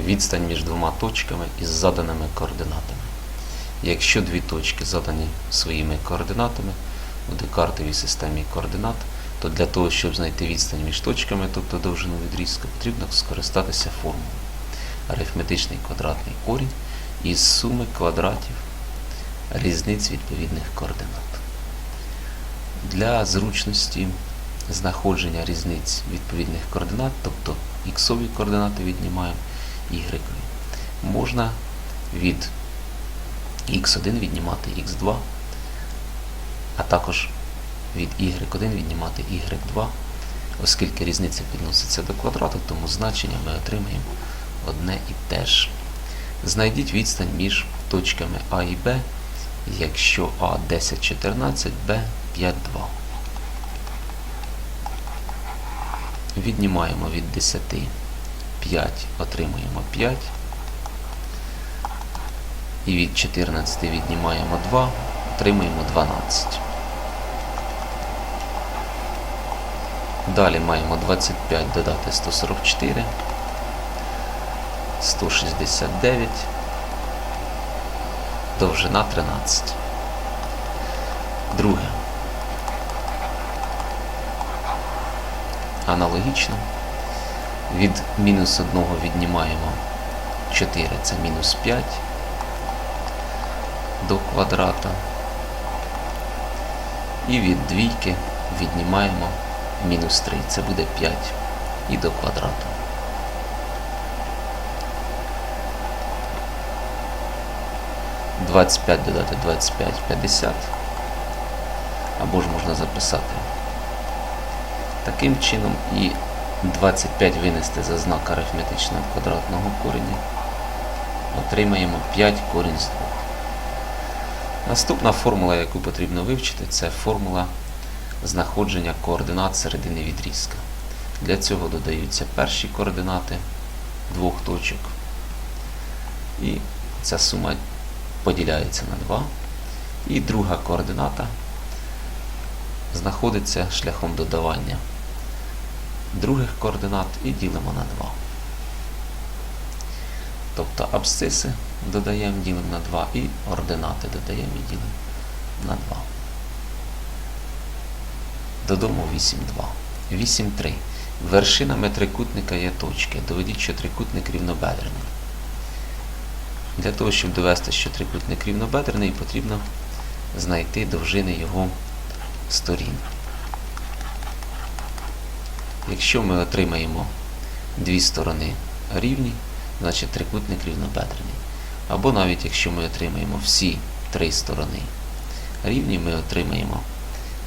відстань між двома точками із заданими координатами. Якщо дві точки задані своїми координатами у декартовій системі координат, то для того, щоб знайти відстань між точками, тобто довжину відрізка, потрібно скористатися формулою. Арифметичний квадратний корінь із суми квадратів різниць відповідних координат. Для зручності знаходження різниць відповідних координат, тобто іксові координати віднімаємо y, можна від x1 віднімати x2, а також від y1 віднімати y2, оскільки різниця підноситься до квадрату, тому значення ми отримаємо одне і те ж. Знайдіть відстань між точками А і Б, якщо А 10, 14, Б 5, 2. Віднімаємо від 10 5, отримуємо 5. І від 14 віднімаємо 2, отримуємо 12. Далі маємо 25 додати 144, 169, довжина 13. Друге. Аналогічно. Від мінус 1 віднімаємо 4, це мінус 5 до квадрата. І від двійки віднімаємо мінус 3, це буде 5 і до квадрату. Двадцять п'ять додати 25 50. Або ж можна записати таким чином і 25 винести за знак арифметичного квадратного кореня. Отримаємо 5 корінь з 2. Наступна формула, яку потрібно вивчити, це формула знаходження координат середини відрізка. Для цього додаються перші координати двох точок. І ця сума поділяється на 2. І друга координата знаходиться шляхом додавання других координат і ділимо на 2. Тобто абсциси додаємо, ділимо на 2 і ординати додаємо і ділимо на 2. Додому 8,2. 8,3. Вершинами трикутника є точки. Доведіть, що трикутник рівнобедрений. Для того, щоб довести, що трикутник рівнобедрений, потрібно знайти довжини його сторін. Якщо ми отримаємо дві сторони рівні, значить трикутник рівнобедрений. Або навіть якщо ми отримаємо всі три сторони рівні, ми отримаємо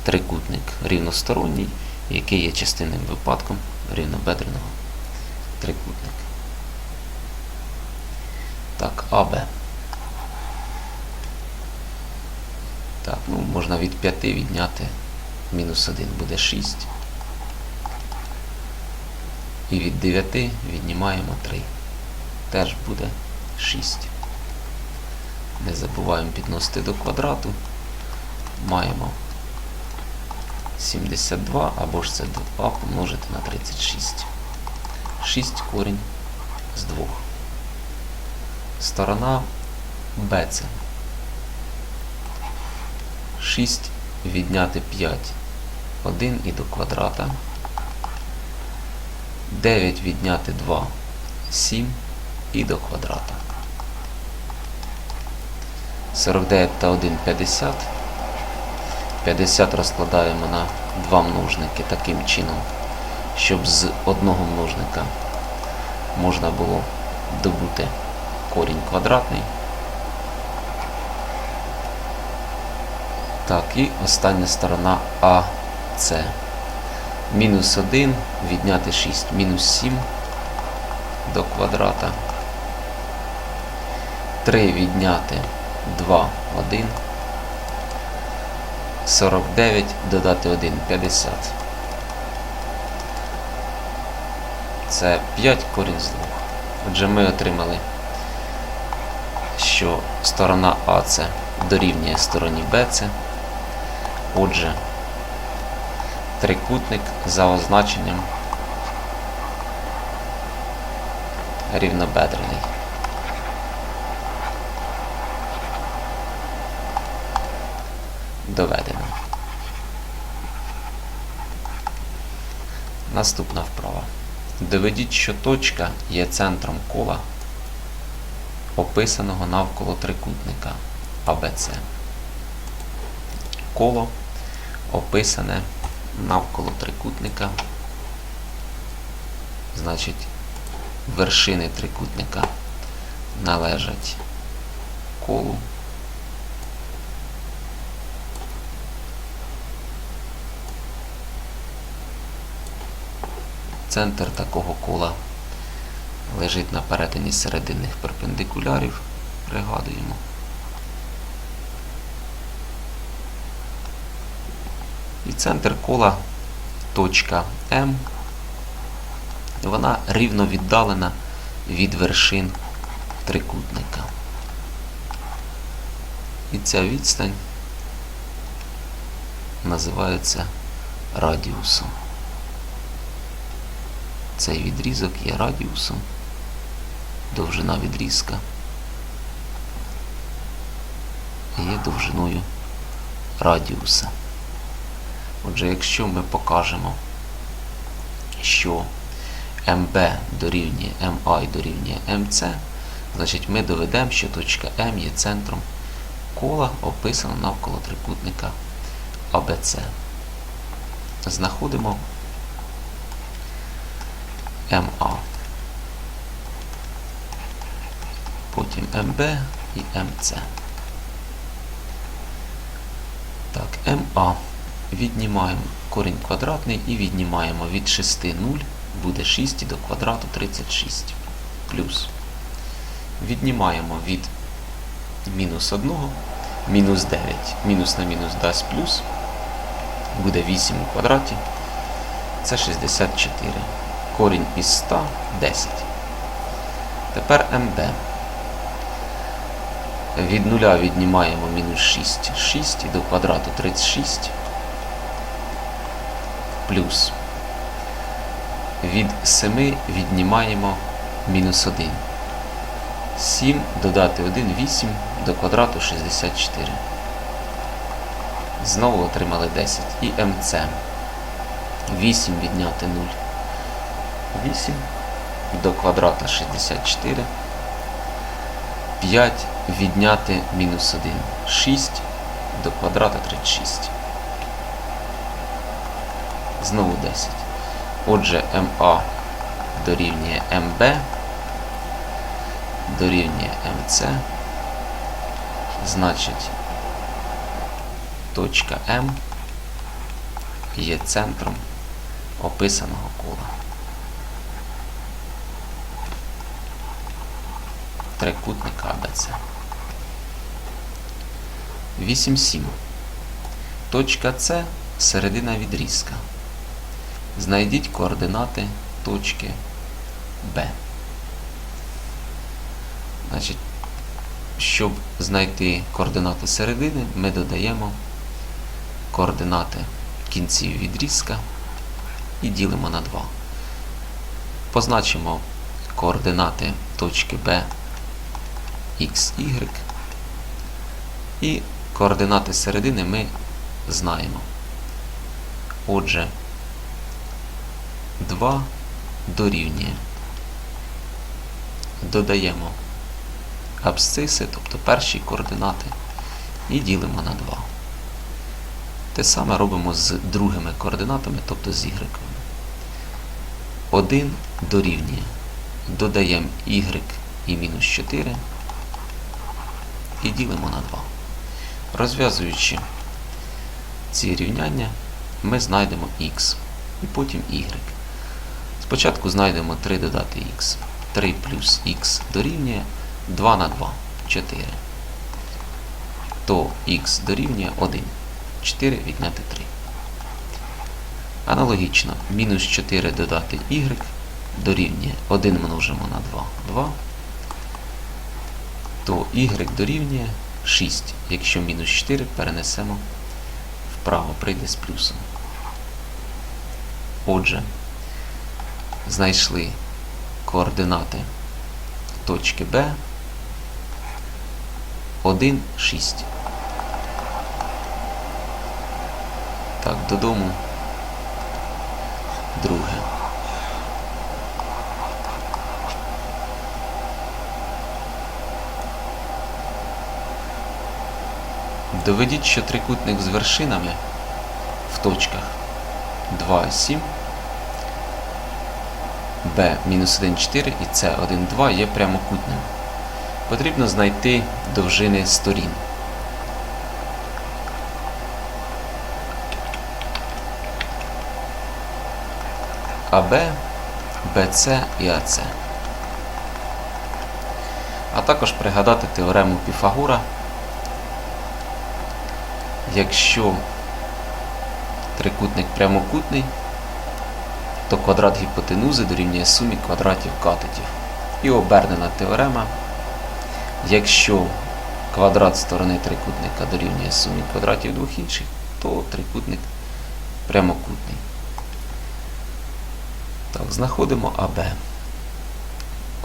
трикутник рівносторонній, який є частинним випадком рівнобедреного трикутника. Так, АБ. Так, ну можна від 5 відняти мінус 1 буде 6. І від 9 віднімаємо 3. Теж буде 6. Не забуваємо підносити до квадрату. Маємо 72 або ж це 2 помножити на 36. 6 корінь з 2. Сторона BC. 6 відняти 5. 1 і до квадрата. 9 відняти 2, 7 і до квадрата. 49 та 1 50. 50 розкладаємо на два множники таким чином, щоб з одного множника можна було добути корінь квадратний. Так, і остання сторона АС. Мінус 1 відняти 6, мінус 7 до квадрата. 3 відняти 2, 1. 49 додати 1, 50. Це 5 корінь з 2. Отже, ми отримали, що сторона АС дорівнює стороні БЦ. Отже, трикутник за означенням рівнобедрений. Доведено. Наступна вправа. Доведіть, що точка є центром кола, описаного навколо трикутника АБЦ. Коло описане навколо трикутника. Значить, вершини трикутника належать колу. Центр такого кола лежить на перетині серединних перпендикулярів. Пригадуємо. Центр кола точка М. Вона рівно віддалена від вершин трикутника. І ця відстань називається радіусом. Цей відрізок є радіусом, довжина відрізка є довжиною радіуса. Отже, якщо ми покажемо, що МБ дорівнює МА і дорівнює МЦ, значить ми доведемо, що точка М є центром кола, описано навколо трикутника АБЦ. Знаходимо МА. Потім МБ і МЦ. Так, МА. Віднімаємо корінь квадратний і віднімаємо від 6 0, буде 6 до квадрату 36. Плюс. Віднімаємо від мінус 1, мінус 9, мінус на мінус дасть плюс. Буде 8 у квадраті. Це 64. Корінь із 100 10. Тепер МБ. Від нуля віднімаємо мінус 6. 6 і до квадрату 36 плюс. Від 7 віднімаємо мінус 1. 7 додати 1 8 до квадрату 64. Знову отримали 10. І МЦ. 8 відняти 0. 8 до квадрата 64. 5 відняти мінус 1. 6 до квадрата 36. Знову 10. Отже, МА дорівнює МБ, дорівнює МЦ. Значить, точка М є центром описаного кола. Трикутника АБЦ. 8,7. Точка С середина відрізка. Знайдіть координати точки Б. Значить, щоб знайти координати середини, ми додаємо координати кінців відрізка і ділимо на 2. Позначимо координати точки Б X, Y. І координати середини ми знаємо. Отже, 2 дорівнює. Додаємо абсциси, тобто перші координати, і ділимо на 2. Те саме робимо з другими координатами, тобто з y. 1 дорівнює. Додаємо y і мінус 4 і ділимо на 2. Розв'язуючи ці рівняння, ми знайдемо x і потім y. Спочатку знайдемо 3 додати х. 3 плюс х дорівнює 2 на 2 4. То х дорівнює 1. 4 відняти 3. Аналогічно, мінус 4 додати y дорівнює 1 множимо на 2 2. То y дорівнює 6. Якщо мінус 4 перенесемо вправо, прийде з плюсом. Отже, знайшли координати точки Б 1, 6. Так, додому. Друге. Доведіть, що трикутник з вершинами в точках 2, 7, B мінус 1, 4 і C 1, 2 є прямокутним. Потрібно знайти довжини сторін. АБ, БЦ і АЦ. А також пригадати теорему Піфагора. Якщо трикутник прямокутний, то квадрат гіпотенузи дорівнює сумі квадратів катетів. І обернена теорема. Якщо квадрат сторони трикутника дорівнює сумі квадратів двох інших, то трикутник прямокутний. Так, знаходимо АБ.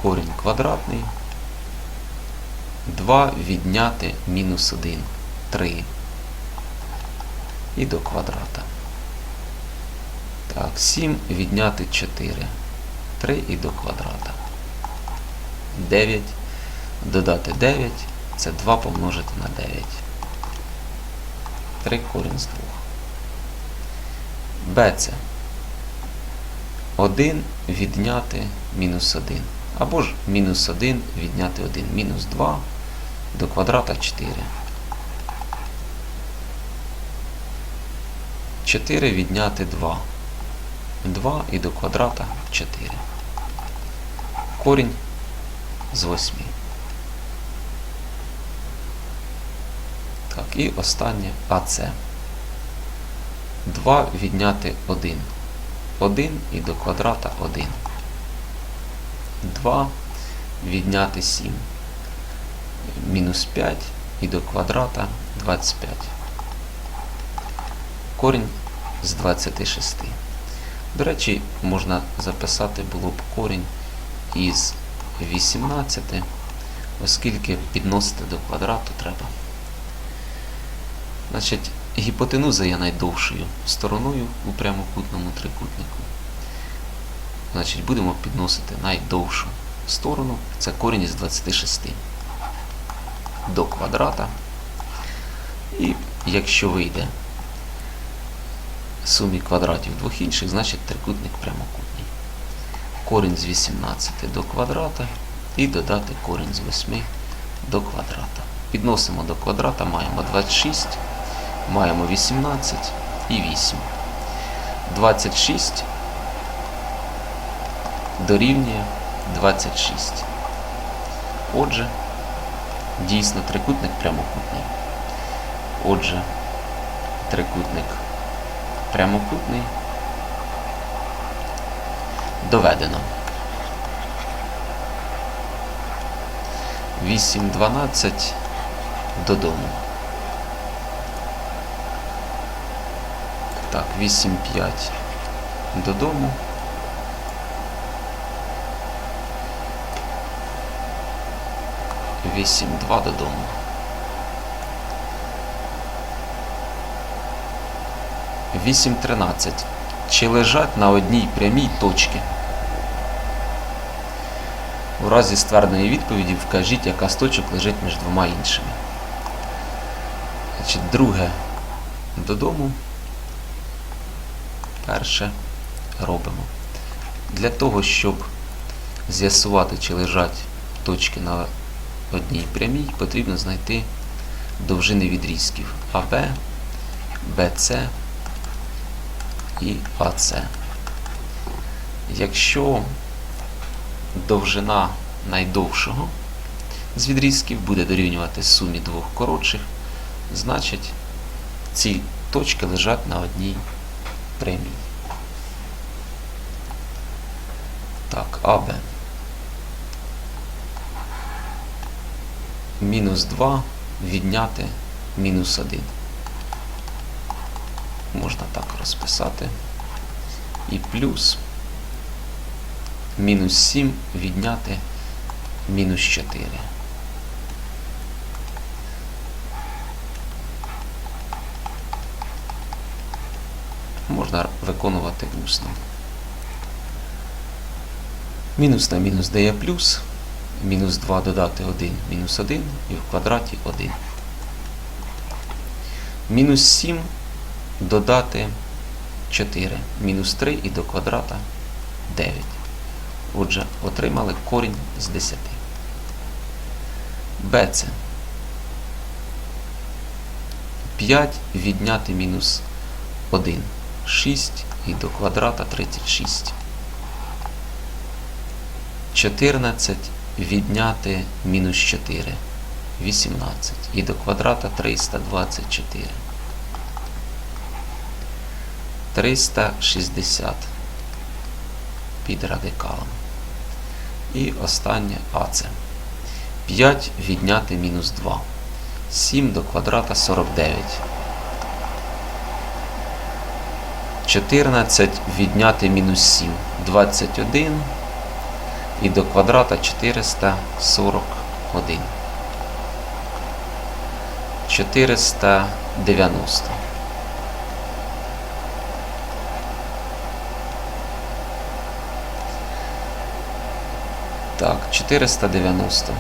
Корінь квадратний. 2 відняти мінус 1. 3. І до квадрата. Так, 7 відняти 4. 3 і до квадрата. 9. Додати 9. Це 2 помножити на 9. 3 корінь з 2. Б це 1 відняти мінус 1. Або ж мінус 1 відняти 1. Мінус 2 до квадрата 4. 4 відняти 2. 2 і до квадрата 4. Корінь з 8. Так, і останнє АЦ. 2 відняти 1. 1 і до квадрата 1. 2 відняти 7. Мінус 5 і до квадрата 25. Корінь з 26. До речі, можна записати було б корінь із 18, оскільки підносити до квадрату треба. Значить, гіпотенуза є найдовшою стороною у прямокутному трикутнику. Значить, будемо підносити найдовшу сторону, це корінь із 26 до квадрата. І якщо вийде сумі квадратів двох інших, значить трикутник прямокутний. Корінь з 18 до квадрата і додати корінь з 8 до квадрата. Підносимо до квадрата, маємо 26, маємо 18 і 8. 26 дорівнює 26. Отже, дійсно трикутник прямокутний. Отже, трикутник прямокутний доведено. 8.12 додому. Так, 8.5 додому. Вісім два додому. Вісім тринадцять. Чи лежать на одній прямій точці? У разі ствердної відповіді вкажіть, яка з точок лежить між двома іншими. Значить, друге додому. Перше робимо. Для того, щоб з'ясувати, чи лежать точки на одній прямій, потрібно знайти довжини відрізків АБ, БЦ і АЦ. Якщо довжина найдовшого з відрізків буде дорівнювати сумі двох коротших, значить ці точки лежать на одній прямій. Так, АБ. Мінус 2 відняти мінус 1. Можна так розписати. І плюс мінус 7 відняти мінус 4. Можна виконувати усно. Мінус на мінус дає плюс. Мінус 2 додати 1, мінус 1 і в квадраті 1. Мінус 7 додати 4. Мінус 3 і до квадрата 9. Отже, отримали корінь з 10. Б це 5 відняти мінус 1. 6 і до квадрата 36. 14 відняти мінус 4. 18. І до квадрата 324. 360 під радикалом. І останнє А це 5 відняти мінус 2. 7 до квадрата 49. 14 відняти мінус 7. 21. І до квадрата 441. 490. Так, 490.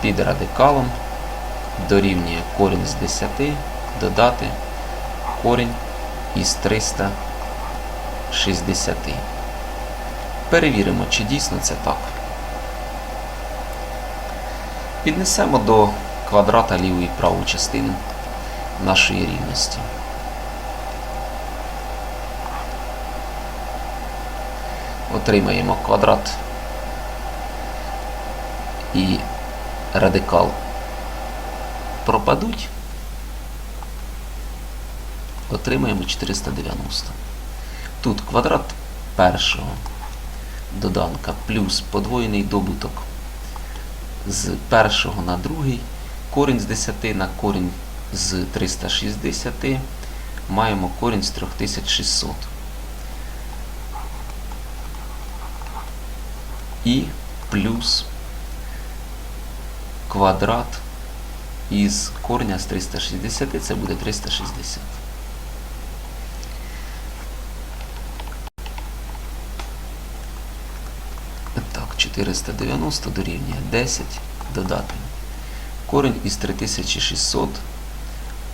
Під радикалом дорівнює корінь з 10 додати корінь із 360. Перевіримо, чи дійсно це так. Піднесемо до квадрата ліву і праву частину нашої рівності. Отримаємо квадрат і радикал пропадуть. Отримаємо 490. Тут квадрат першого доданка плюс подвоєний добуток з першого на другий, корінь з 10 на корінь з 360, маємо корінь з 3600. І плюс квадрат із корня з 360, це буде 360. Так, 490 дорівнює 10 додати. Корінь із 3600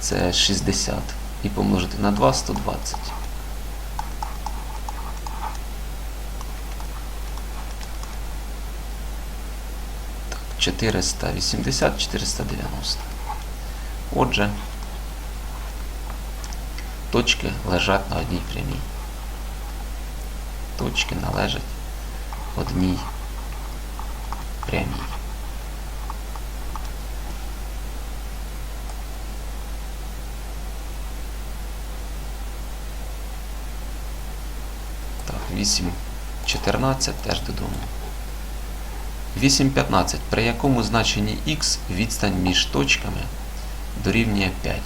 це 60. І помножити на 2 120. Так, 480, 490. Отже, точки лежать на одній прямій. Точки належать одній прямій. Так, 8.14 теж додому. 8.15. При якому значенні х відстань між точками дорівнює 5.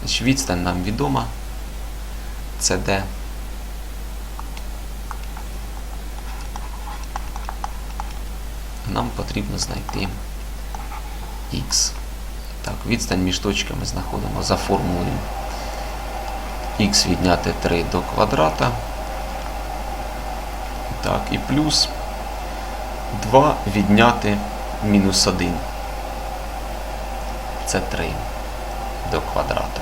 Значить, відстань нам відома. Це де нам потрібно знайти х. Так, відстань між точками знаходимо за формулою х відняти 3 до квадрата. Так, і плюс 2 відняти мінус 1. Це 3 до квадрата.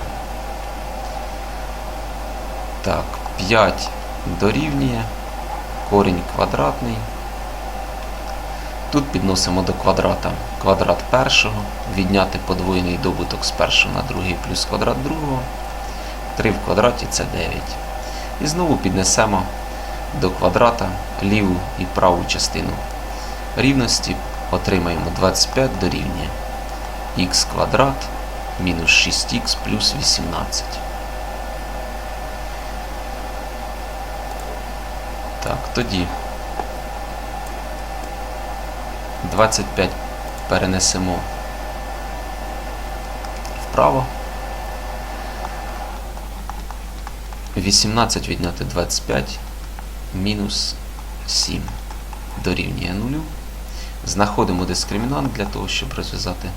Так, 5 дорівнює корінь квадратний. Тут підносимо до квадрата квадрат першого, відняти подвоєний добуток з першого на другий плюс квадрат другого. 3 в квадраті це 9. І знову піднесемо до квадрата ліву і праву частину рівності. Отримаємо 25 дорівнює х квадрат мінус 6х плюс 18. Так, тоді 25 перенесемо вправо. 18 відняти 25 мінус 7 дорівнює 0. Знаходимо дискримінант для того, щоб розв'язати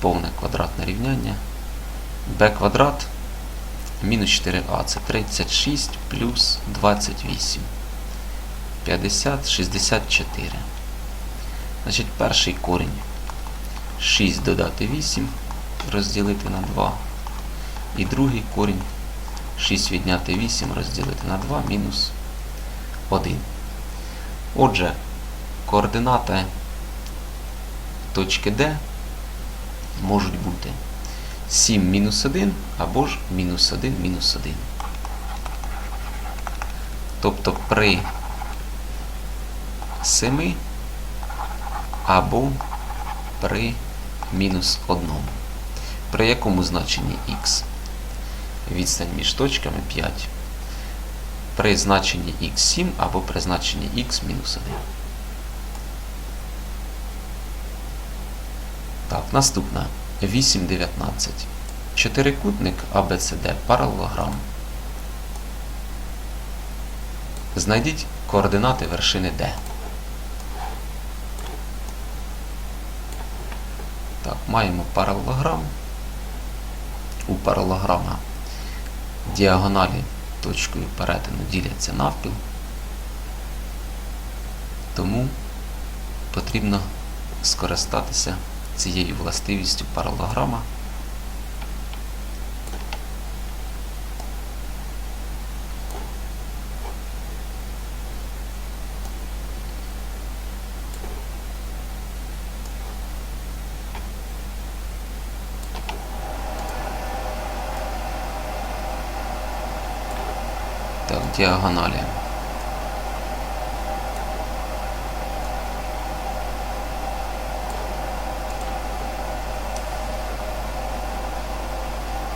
повне квадратне рівняння. b квадрат мінус 4а це 36 плюс 28. 50, 64. Значить, перший корінь 6 додати 8, розділити на 2. І другий корінь 6 відняти 8 розділити на 2 мінус 1. Отже, координати точки D можуть бути 7 мінус 1 або ж мінус 1 мінус 1. Тобто при 7 або при мінус 1. При якому значенні х? Відстань між точками 5. При значенні х7 або при значенні х мінус 1. Так, наступна. 8,19. Чотирикутник ABCD паралелограм. Знайдіть координати вершини D. Так, маємо паралелограм. У паралелограма діагоналі точкою перетину діляться навпіл. Тому потрібно скористатися цією властивістю паралелограма. Так, діагоналі.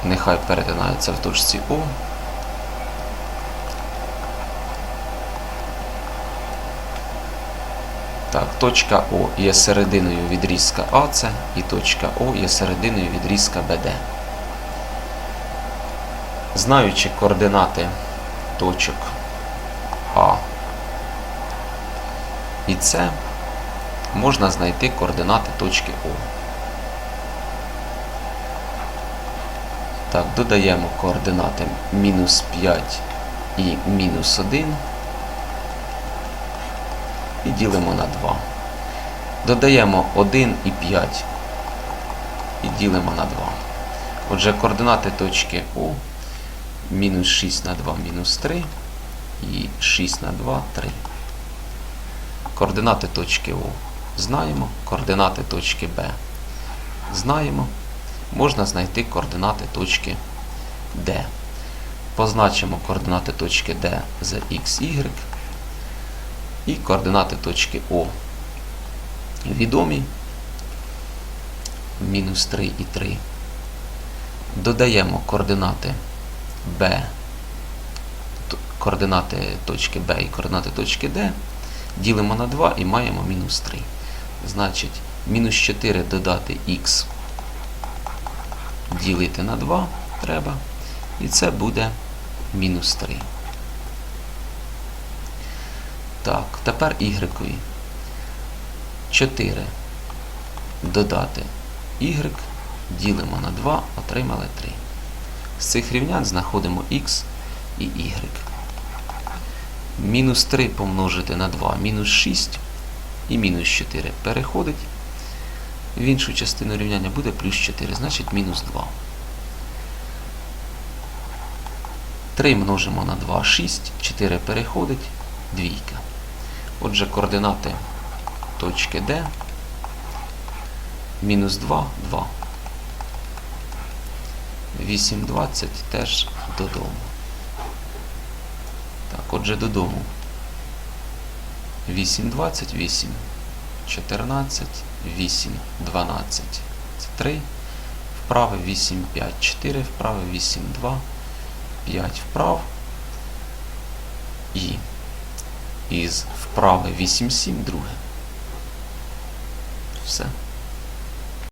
Нехай перетинаються в точці О. Так, точка О є серединою відрізка АЦ і точка О є серединою відрізка БД. Знаючи координати точок А і С, можна знайти координати точки О. Так, додаємо координати мінус 5 і мінус 1 і ділимо на 2. Додаємо 1 і 5 і ділимо на 2. Отже, координати точки О мінус 6 на 2 мінус 3 і 6 на 2 3. Координати точки О знаємо, координати точки Б знаємо. Можна знайти координати точки D. Позначимо координати точки D за x, y і координати точки O відомі мінус 3 і 3. Додаємо координати B, координати точки B і координати точки D, ділимо на 2 і маємо мінус 3. Значить, мінус 4 додати х ділити на 2 треба. І це буде мінус 3. Так, тепер y. 4 додати y, ділимо на 2, отримали 3. З цих рівнянь знаходимо x і y. Мінус 3 помножити на 2, мінус 6 і мінус 4 переходить в іншу частину рівняння буде плюс 4, значить мінус 2. 3 множимо на 2, 6, 4 переходить, двійка. Отже, координати точки D мінус 2, 2. 8, 20 теж додому. Так, отже, додому. 8, 20, 8. 14, 8, 12. Це 3. Вправо 8, 5, 4, вправо 8, 2, 5 вправ. І із вправи 8, 7, друге. Все.